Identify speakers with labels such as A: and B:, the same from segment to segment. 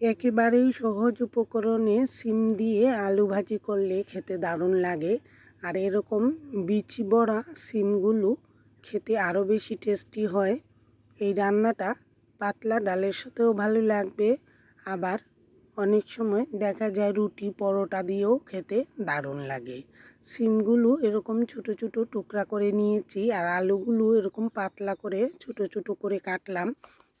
A: একেবারেই সহজ উপকরণে সিম দিয়ে আলু ভাজি করলে খেতে দারুণ লাগে। আর এরকম বীজ বড়া সিমগুলো খেতে আরও বেশি টেস্টি হয়। এই রান্নাটা পাতলা ডালের সাথেও ভালো লাগবে। আবার অনেক সময় দেখা যায় রুটি, পরোটা দিয়েও খেতে দারুণ লাগে। সিমগুলো এরকম ছোটো ছোটো টুকরা করে নিয়েছি আর আলুগুলো এরকম পাতলা করে ছোটো ছোটো করে কাটলাম।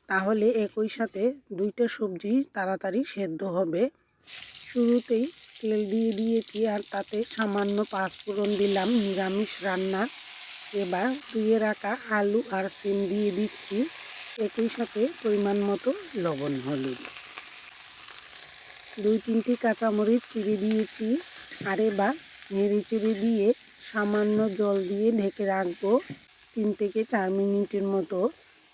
A: তাহলে একই সাথে দুইটা সবজি তাড়াতাড়ি সেদ্ধ হবে। শুরুতেই তেল দিয়ে দিয়েছি আর তাতে সামান্য পাঁচফোড়ন দিলাম নিরামিষ রান্নার এবার ধুয়ে রাখা আলু আর সিম দিয়ে দিচ্ছি। একই সাথে পরিমাণ মতো লবণ, হলুদ। দুই তিনটি কাঁচামরিচ চিড়ে দিয়েছি। আর এবার নেড়ে চেড়ে দিয়ে সামান্য জল দিয়ে ঢেকে রাখব। তিন থেকে চার মিনিটের মতো।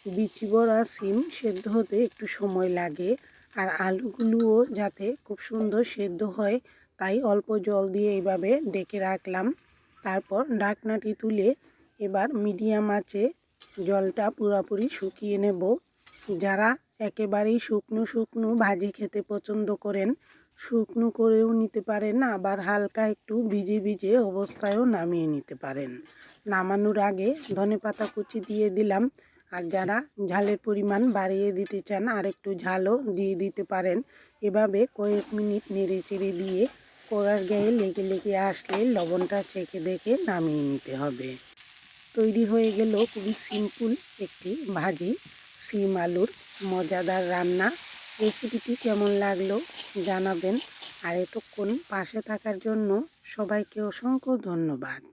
A: বিচি বড়া সিম সেদ্ধ হতে একটু সময় লাগে। আর আলুগুলোও যাতে খুব সুন্দর সেদ্ধ হয়, তাই অল্প জল দিয়ে এইভাবে ডেকে রাখলাম। তারপর ডাকনাটি তুলে এবার মিডিয়াম আঁচে জলটা পুরোপুরি শুকিয়ে নেব। যারা একেবারেই শুকনো শুকনো ভাজি খেতে পছন্দ করেন, শুকনো করেও নিতে পারেন, আবার হালকা একটু ভিজে ভিজে অবস্থায়ও নামিয়ে নিতে পারেন। নামানোর আগে ধনে পাতা কুচি দিয়ে দিলাম। আর যারা ঝালের পরিমাণ বাড়িয়ে দিতে চান আর একটু ঝালও দিয়ে দিতে পারেন। এভাবে কয়েক মিনিট নেড়ে চেড়ে দিয়ে কড়ার গায়ে লেগে লেগে আসলে লবণটা চেখে দেখে নামিয়ে নিতে হবে। তৈরি হয়ে গেল খুবই সিম্পল একটি ভাজি। সিম আলুর মজাদার রান্না। রেসিপিটি কেমন লাগল জানাবেন। আর এতক্ষণ পাশে থাকার জন্য সবাইকে অসংখ্য ধন্যবাদ।